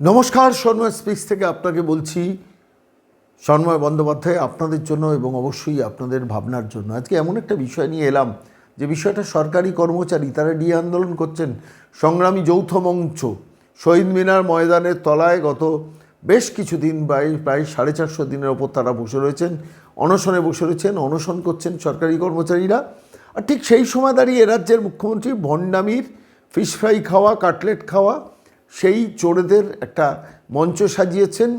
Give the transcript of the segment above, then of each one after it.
নমস্কার, সন্ময় স্পিক্স থেকে আপনাকে বলছি, সন্ময় বন্দ্যোপাধ্যায় আপনাদের জন্য এবং অবশ্যই আপনাদের ভাবনার জন্য। আজকে এমন একটা বিষয় নিয়ে এলাম, যে বিষয়টা সরকারি কর্মচারী, তারা ডিএ আন্দোলন করছেন, সংগ্রামী যৌথ মঞ্চ। শহীদ মিনার ময়দানের তলায় গত বেশ কিছুদিন, প্রায় প্রায় সাড়ে চারশো দিনের ওপর তারা বসে রয়েছেন, অনশনে বসে রয়েছেন, অনশন করছেন সরকারি কর্মচারীরা। আর ঠিক সেই সময় দাঁড়িয়ে রাজ্যের মুখ্যমন্ত্রী ভণ্ডামির ফিশ ফ্রাই খাওয়া, কাটলেট খাওয়া সেই চোরেদের একটা মঞ্চ সাজিয়েছেন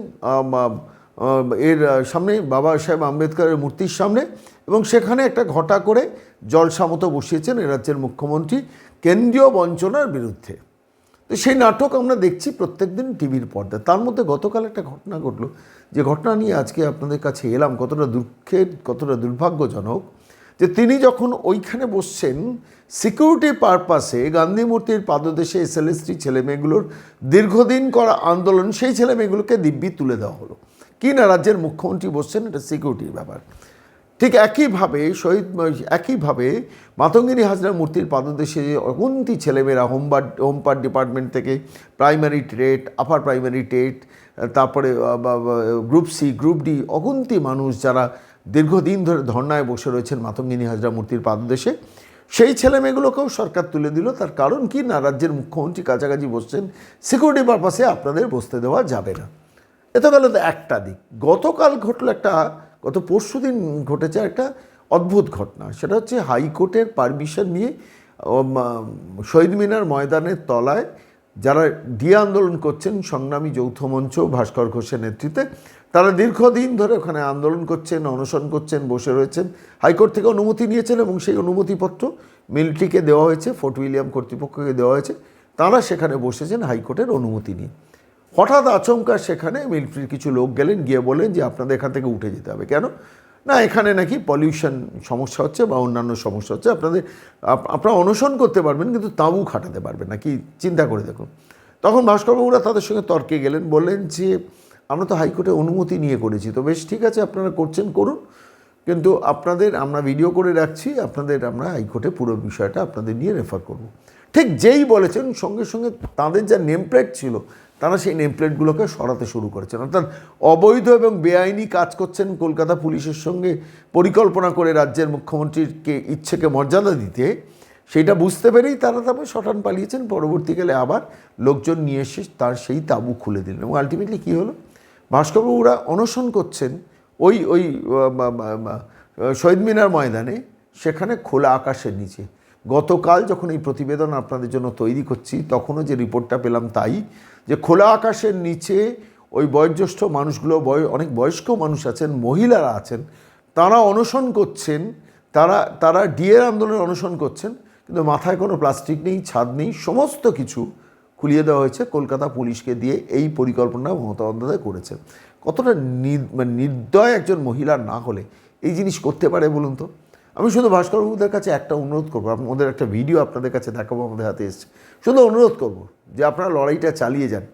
এর সামনে বাবা সাহেব আম্বেদকরের মূর্তির সামনে এবং সেখানে একটা ঘটা করে জলসা মতো বসিয়েছেন এ রাজ্যের মুখ্যমন্ত্রী কেন্দ্রীয় বঞ্চনার বিরুদ্ধে। তো সেই নাটক আমরা দেখছি প্রত্যেকদিন টিভির পর্দায়। তার মধ্যে গতকাল একটা ঘটনা ঘটলো। যে ঘটনা নিয়ে আজকে আপনাদের কাছে এলাম, কতটা দুঃখের, কতটা দুর্ভাগ্যজনক। যে তিনি যখন ওইখানে বসছেন সিকিউরিটি পারপাসে গান্ধী মূর্তির পাদদেশে এসএলএসটি ছেলে মেয়েগুলোর দীর্ঘদিন করা আন্দোলন, সেই ছেলে মেয়েগুলোকে দিব্যি তুলে দেওয়া হলো। কি না রাজ্যের মুখ্যমন্ত্রী বসছেন, এটা সিকিউরিটির ব্যাপার। ঠিক একইভাবে শহীদ, একইভাবে মাতঙ্গিনী হাজরা মূর্তির পাদদেশে যে অগন্তি ছেলেমেয়েরা হোমবার হোমপার ডিপার্টমেন্ট থেকে primary TET, upper primary TET, তারপরে গ্রুপ সি, গ্রুপ ডি অগন্তি মানুষ যারা দীর্ঘদিন ধরে ধর্নায় বসে রয়েছেন মাতঙ্গিনী হাজরা মূর্তির পাদদেশে, সেই ছেলে মেয়েগুলোকেও সরকার তুলে দিল। তার কারণ কি? না, রাজ্যের মুখ্যমন্ত্রী কাছাকাছি বসছেন, সিকিউরিটি পারপাসে আপনাদের বসতে দেওয়া যাবে না। এ তো গেল তো একটা দিক। গতকাল ঘটলো একটা গত পরশু দিন ঘটেছে একটা অদ্ভুত ঘটনা। সেটা হচ্ছে হাইকোর্টের পারমিশন নিয়ে শহীদ মিনার ময়দানের তলায় যারা ডিএ আন্দোলন করছেন, সংগ্রামী যৌথ মঞ্চ ভাস্কর ঘোষের নেতৃত্বে, তারা দীর্ঘদিন ধরে ওখানে আন্দোলন করছেন, অনশন করছেন, বসে রয়েছেন। হাইকোর্ট থেকে অনুমতি নিয়েছেন এবং সেই অনুমতিপত্র মিলিটারিকে দেওয়া হয়েছে, ফোর্ট উইলিয়াম কর্তৃপক্ষকে দেওয়া হয়েছে। তারা সেখানে বসেছেন হাইকোর্টের অনুমতি নিয়ে। হঠাৎ আচমকা সেখানে মিলিটারির কিছু লোক গেলেন, গিয়ে বলেন যে আপনাদের এখান থেকে উঠে যেতে হবে। কেন? না, এখানে নাকি পলিউশন সমস্যা হচ্ছে বা অন্যান্য সমস্যা হচ্ছে, আপনাদের আপ- আপনারা অনশন করতে পারবেন, কিন্তু তাঁবু খাটাতে পারবেন না, কি চিন্তা করে দেখুন। তখন ভাস্করবাবুরা তাদের সঙ্গে তর্কে গেলেন, বললেন যে, আমরা তো হাইকোর্টে অনুমতি নিয়ে করেছি, তো বেশ ঠিক আছে, আপনারা করছেন, করুন। কিন্তু আপনাদের, আমরা ভিডিও করে রাখছি, আপনাদের আমরা হাইকোর্টে পুরো বিষয়টা আপনাদের নিয়ে রেফার করব। ঠিক যেই বলেছেন, সঙ্গে সঙ্গে তাদের যা নেম প্লেট ছিল তারা সেই নেম প্লেটগুলোকে সরাতে শুরু করেছেন। অর্থাৎ অবৈধ এবং বেআইনি কাজ করছেন কলকাতা পুলিশের সঙ্গে পরিকল্পনা করে রাজ্যের মুখ্যমন্ত্রীকে ইচ্ছেকে মর্যাদা দিতে। সেটা বুঝতে পেরেই তারা তারপরে শটান পালিয়েছেন। পরবর্তীকালে আবার লোকজন নিয়ে এসে তার সেই তাঁবু খুলে দিলেন এবং আলটিমেটলি কী হলো? ভাস্করবাবুরা অনশন করছেন ওই ওই শহীদ মিনার ময়দানে। সেখানে খোলা আকাশের নিচে। গতকাল যখন এই প্রতিবেদন আপনাদের জন্য তৈরি করছি, তখনও যে রিপোর্টটা পেলাম তাই, যে খোলা আকাশের নিচে ওই বয়োজ্যেষ্ঠ মানুষগুলো, বয়, অনেক বয়স্ক মানুষ আছেন, মহিলারা আছেন, তারা অনশন করছেন, তারা তারা ডিএর আন্দোলনে অনশন করছেন, কিন্তু মাথায় কোনো প্লাস্টিক নেই, ছাদ নেই, সমস্ত কিছু খুলিয়ে দেওয়া হয়েছে। কলকাতা পুলিশকে দিয়ে এই পরিকল্পনা মমতা বন্দ্যোপাধ্যায় করেছেন। কতটা মানে নির্দয় একজন মহিলা না হলে এই জিনিস করতে পারে বলুন তো? আমি শুধু ভাস্করবাবুদের কাছে একটা অনুরোধ করব আমাদের একটা ভিডিও আপনাদের কাছে দেখাবো, আমাদের হাতে এসছে। শুধু অনুরোধ করব যে আপনারা লড়াইটা চালিয়ে যান।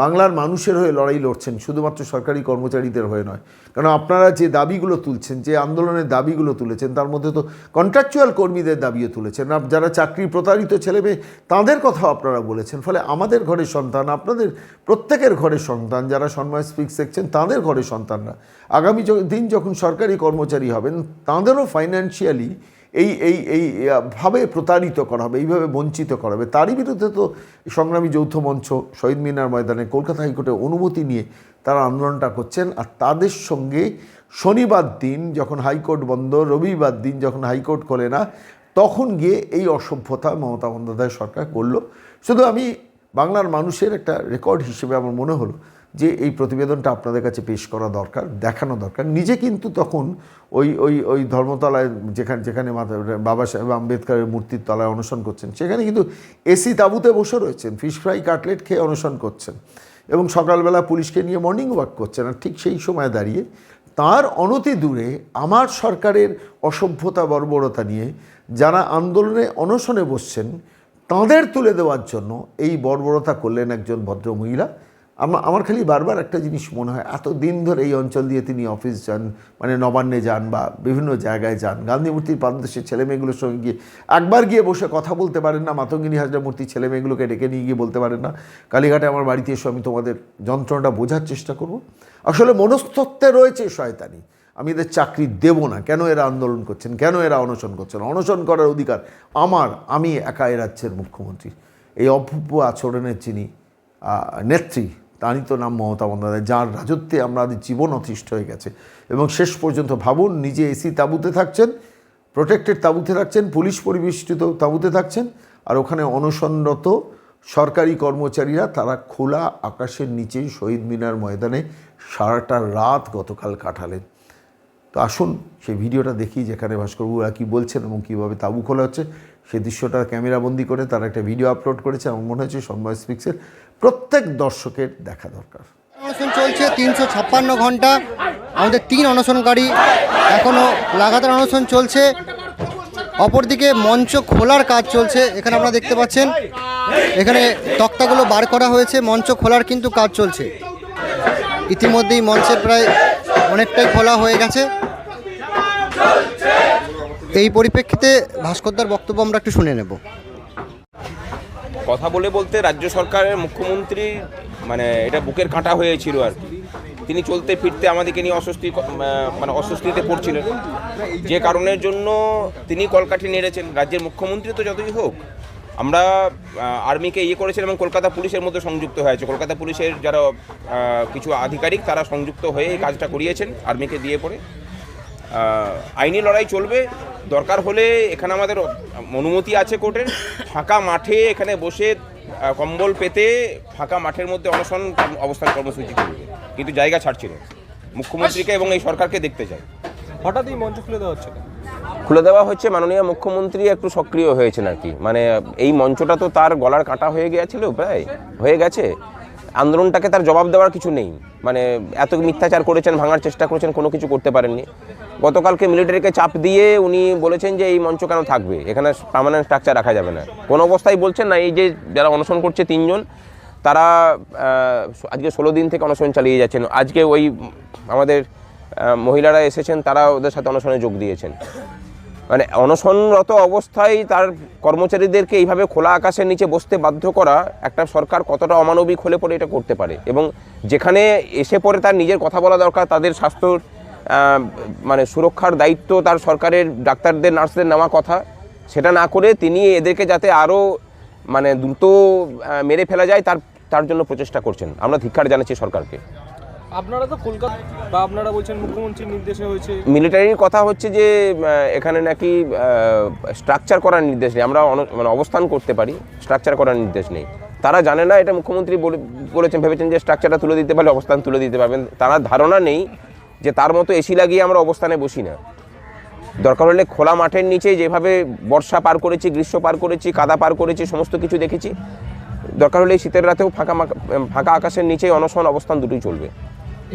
বাংলার মানুষের হয়ে লড়াই লড়ছেন, শুধুমাত্র সরকারি কর্মচারীদের হয়ে নয়। কারণ আপনারা যে দাবিগুলো তুলছেন, যে আন্দোলনের দাবিগুলো তুলেছেন, তার মধ্যে তো কন্ট্রাকচুয়াল কর্মীদের দাবিও তুলেছেন। যারা চাকরি প্রতারিত ছেলে মেয়ে তাদের কথাও আপনারা বলেছেন। ফলে আমাদের ঘরের সন্তান, আপনাদের প্রত্যেকের ঘরের সন্তান, যারা সন্ময় স্পিক্স দেখছেন তাঁদের ঘরের সন্তানরা, আগামী দিন যখন সরকারি কর্মচারী হবেন, তাঁদেরও ফাইন্যান্সিয়ালি এই এই এই ভাবে প্রতারিত করা হবে, এইভাবে বঞ্চিত করা হবে। তারই বিরুদ্ধে তো সংগ্রামী যৌথ মঞ্চ শহীদ মিনার ময়দানে কলকাতা হাইকোর্টে অনুমতি নিয়ে তারা আন্দোলনটা করছেন। আর তাদের সঙ্গে শনিবার দিন যখন হাইকোর্ট বন্ধ, রবিবার দিন যখন হাইকোর্ট খোলে না, তখন গিয়ে এই অসভ্যতা মমতা বন্দ্যোপাধ্যায় সরকার করল। শুধু আমি বাংলার মানুষের একটা রেকর্ড হিসেবে আমার মনে হলো যে এই প্রতিবেদনটা আপনাদের কাছে পেশ করা দরকার, দেখানো দরকার। নিজে কিন্তু তখন ওই ওই ওই ধর্মতলায় যেখানে যেখানে বাবা সাহেব আম্বেদকরের মূর্তির তলায় অনশন করছেন, সেখানে কিন্তু এসি তাঁবুতে বসে রয়েছেন, ফিশ ফ্রাই, কাটলেট খেয়ে অনশন করছেন এবং সকালবেলা পুলিশকে নিয়ে মর্নিং ওয়াক করছেন। আর ঠিক সেই সময় দাঁড়িয়ে তার অনতি দূরে আমার সরকারের অসভ্যতা, বর্বরতা নিয়ে যারা আন্দোলনে অনশনে বসছেন, তাঁদের তুলে দেওয়ার জন্য এই বর্বরতা করলেন একজন ভদ্রমহিলা। আমার আমার খালি বারবার একটা জিনিস মনে হয় এত দিন ধরে এই অঞ্চল দিয়ে তিনি অফিস যান মানে নবান্নে যান বা বিভিন্ন জায়গায় যান গান্ধী মূর্তির ছেলে মেয়েগুলোর সঙ্গে গিয়ে, একবার গিয়ে বসে কথা বলতে পারেন না, মাতঙ্গিনী হাজরা মূর্তির ছেলে মেয়েগুলোকে ডেকে নিয়ে গিয়ে বলতে পারেন না। কালীঘাটে আমার বাড়িতে এসে, আমি তোমাদের যন্ত্রণাটা বোঝার চেষ্টা করব। আসলে মনস্তত্ত্বে রয়েছে শয়তানি। আমি এদের চাকরি দেব না। কেন এরা আন্দোলন করছেন? কেন এরা অনশন করছেন? অনশন করার অধিকার আমার, আমি একা এ রাজ্যের মুখ্যমন্ত্রী। এই অভব্য আচরণের যিনি নেত্রী তারই তো নাম মমতা বন্দ্যোপাধ্যায়, যার রাজত্বে আমাদের জীবন অতিষ্ঠ হয়ে গেছে। এবং শেষ পর্যন্ত ভাবুন, নিজে এসি তাঁবুতে থাকছেন, প্রোটেক্টেড তাঁবুতে থাকছেন, পুলিশ পরিবেষ্টিত তাঁবুতে থাকছেন, আর ওখানে অনশনরত সরকারি কর্মচারীরা, তারা খোলা আকাশের নিচে শহীদ মিনার ময়দানে সারাটা রাত গতকাল কাটালেন। তো আসুন, সেই ভিডিওটা দেখি যেখানে ভাস্করবাবুরা কী বলছেন এবং কীভাবে তাঁবু খোলা হচ্ছে। সেই দৃশ্যটা ক্যামেরাবন্দি করে তারা একটা ভিডিও আপলোড করেছে, আমার মনে হচ্ছে সন্ময় স্পিক্সের। প্রত্যেক দর্শকের দেখা দরকার। অনশন চলছে, তিনশো ছাপ্পান্ন ঘণ্টা। আমাদের তিন অনশনকারী এখনও লাগাতার অনশন চলছে। অপরদিকে মঞ্চ খোলার কাজ চলছে, এখানে আপনারা দেখতে পাচ্ছেন। এখানে তক্তাগুলো বার করা হয়েছে, মঞ্চ খোলার কিন্তু কাজ চলছে। ইতিমধ্যেই মঞ্চের প্রায় অনেকটাই খোলা হয়ে গেছে। এই পরিপ্রেক্ষিতে ভাস্করদার বক্তব্য আমরা একটু শুনে নেব। কথা বলে বলতে রাজ্য সরকারের মুখ্যমন্ত্রী মানে এটা বুকের কাঁটা হয়েছিল আর কি। তিনি চলতে ফিরতে আমাদেরকে নিয়ে অস্বস্তি মানে অস্বস্তিতে পড়ছিলেন। যে কারণের জন্য তিনি কলকাঠি নেড়েছেন। রাজ্যের মুখ্যমন্ত্রী তো যতই হোক, আমরা আর্মিকে ইয়ে করেছিলাম এবং কলকাতা পুলিশের মধ্যে সংযুক্ত হয়েছে কলকাতা পুলিশের যারা কিছু আধিকারিক, তারা সংযুক্ত হয়ে এই কাজটা করিয়েছেন আর্মিকে দিয়ে পড়ে আইনি লড়াই চলবে। দরকার হলে এখানে আমাদের অনুমতি আছে কোর্টের। ফাঁকা মাঠে এখানে বসে কম্বল পেতে ফাঁকা মাঠের মধ্যে অনশন অবস্থান কর্মসূচি করবে। কিন্তু জায়গা ছাড়ছিল না। মুখ্যমন্ত্রীকে এবং এই সরকারকে দেখতে চাই। হঠাৎ এই মঞ্চ খুলে দেওয়া হচ্ছে খুলে দেওয়া হচ্ছে মাননীয় মুখ্যমন্ত্রী একটু সক্রিয় হয়েছেন আর কি। মানে এই মঞ্চটা তো তার গলার কাটা হয়ে গিয়েছিল প্রায় হয়ে গেছে। আন্দোলনটাকে তার জবাব দেওয়ার কিছু নেই। মানে এত মিথ্যাচার করেছেন ভাঙার চেষ্টা করেছেন কোনো কিছু করতে পারেননি। গতকালকে মিলিটারিকে চাপ দিয়ে উনি বলেছেন যে এই মঞ্চ কেন থাকবে? এখানে পার্মানেন্ট স্ট্রাকচার রাখা যাবে না। কোনো অবস্থায় বলছেন না এই যে যারা অনশন করছে তিনজন তারা আজকে ষোলো দিন থেকে অনশন চালিয়ে যাচ্ছেন। আজকে ওই আমাদের মহিলারা এসেছেন তারা ওদের সাথে অনশনে যোগ দিয়েছেন। মানে অনশনরত অবস্থায় তার কর্মচারীদেরকে এইভাবে খোলা আকাশের নিচে বসতে বাধ্য করা একটা সরকার কতটা অমানবিক হলে পরে এটা করতে পারে। এবং যেখানে এসে পরে তার নিজের কথা বলা দরকার তাদের স্বাস্থ্যর আহ, মানে সুরক্ষার দায়িত্ব তার সরকারের ডাক্তারদের নার্সদের নেওয়া কথা। সেটা না করে তিনি এদেরকে যাতে আরও মানে দ্রুত মেরে ফেলা যায় তার তার জন্য প্রচেষ্টা করছেন। আমরা ধিক্ষার জানাচ্ছি সরকারকে। আপনারা তো কলকাতা বা আপনারা বলছেন মুখ্যমন্ত্রীর নির্দেশে হয়েছে। মিলিটারির কথা হচ্ছে যে এখানে নাকি স্ট্রাকচার করার নির্দেশ নেই। আমরা মানে অবস্থান করতে পারি স্ট্রাকচার করার নির্দেশ নেই। তারা জানে না এটা মুখ্যমন্ত্রী বলে- বলেছেন ভেবেছেন যে স্ট্রাকচারটা তুলে দিতে পারলে অবস্থান তুলে দিতে পারবেন। তারা ধারণা নেই যে তার মতো এসি লাগিয়ে আমরা অবস্থানে বসি না। দরকার হলে খোলা মাঠের নিচে যেভাবে বর্ষা পার করেছি গ্রীষ্ম পার করেছি কাদা পার করেছি সমস্ত কিছু দেখেছি দরকার হলে এই শীতের রাতেও ফাঁকা ফাঁকা আকাশের নিচে অনশন অবস্থান দুটোই চলবে।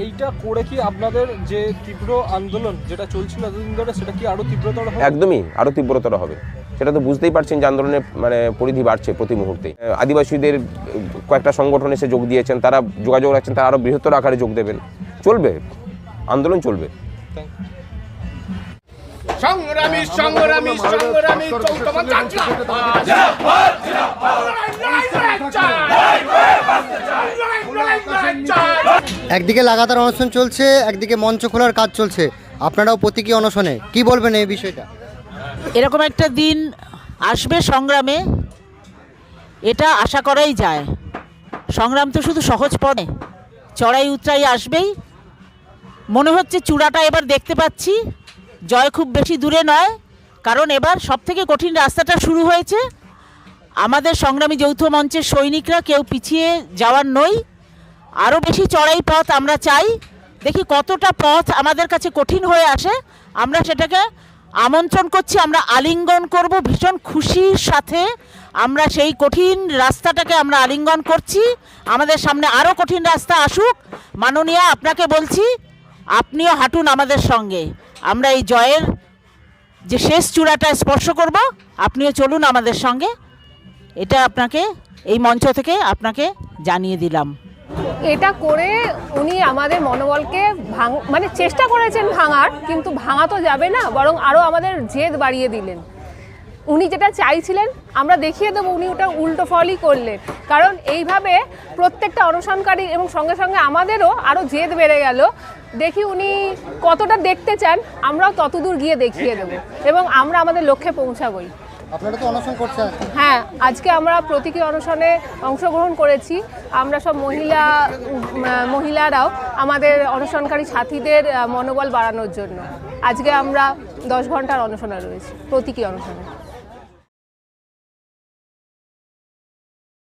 এইটা করে কি আপনাদের যে তীব্র আন্দোলন যেটা চলছিল এতদিন ধরে সেটা কি আরও তীব্রতর হবে? একদমই আরও তীব্রতর হবে। সেটা তো বুঝতেই পারছেন যে আন্দোলনের মানে পরিধি বাড়ছে প্রতি মুহূর্তে। আদিবাসীদের কয়েকটা সংগঠন এসে যোগ দিয়েছেন তারা যোগাযোগ রাখছেন তারা আরও বৃহত্তর আকারে যোগ দেবেন। চলবে। আন্দোলন চলবে। সংগ্রামী সংগ্রামী সংগ্রামী একদিকে লাগাতার অনশন চলছে একদিকে মঞ্চ খোলার কাজ চলছে। আপনারাও প্রতীকী অনশনে কি বলবেন এই বিষয়টা? এরকম একটা দিন আসবে সংগ্রামে এটা আশা করাই যায়। সংগ্রাম তো শুধু সহজ পড়ে চড়াই উতরাই আসবেই। মনে হচ্ছে চূড়াটা এবার দেখতে পাচ্ছি। জয় খুব বেশি দূরে নয়, কারণ এবার সব থেকে কঠিন রাস্তাটা শুরু হয়েছে। আমাদের সংগ্রামী যৌথ মঞ্চের সৈনিকরা কেউ পিছিয়ে যাওয়ার নই। আরও বেশি চড়াই পথ আমরা চাই। দেখি কতটা পথ আমাদের কাছে কঠিন হয়ে আসে। আমরা সেটাকে আমন্ত্রণ করছি, আমরা আলিঙ্গন করব। ভীষণ খুশির সাথে আমরা সেই কঠিন রাস্তাটাকে আমরা আলিঙ্গন করছি। আমাদের সামনে আরও কঠিন রাস্তা আসুক। মাননীয়া, আপনাকে বলছি আপনিও হাঁটুন আমাদের সঙ্গে। আমরা এই জয়ের যে শেষ চূড়াটা স্পর্শ করব, আপনিও চলুন আমাদের সঙ্গে। এটা আপনাকে, এই মঞ্চ থেকে আপনাকে জানিয়ে দিলাম। এটা করে উনি আমাদের মনোবলকে ভাঙ মানে চেষ্টা করেছেন ভাঙার, কিন্তু ভাঙা তো যাবে না, বরং আরও আমাদের জেদ বাড়িয়ে দিলেন। উনি যেটা চাইছিলেন, আমরা দেখিয়ে দেবো উনি ওটা উল্টো ফলই করলেন। কারণ এইভাবে প্রত্যেকটা অনশনকারী এবং সঙ্গে সঙ্গে আমাদেরও আরও জেদ বেড়ে গেল। দেখি উনি কতটা দেখতে চান আমরাও ততদূর গিয়ে দেখিয়ে দেবো। এবং আমরা আমাদের লক্ষ্যে পৌঁছাবই। আপনারা তো অনশন করছেন। হ্যাঁ আজকে আমরা প্রতীকী অনশনে অংশগ্রহণ করেছি। আমরা সব মহিলা মহিলারাও আমাদের অনশনকারী সাথীদের মনোবল বাড়ানোর জন্য। আজকে আমরা দশ ঘণ্টার অনশনে রয়েছি প্রতীকী অনশনে।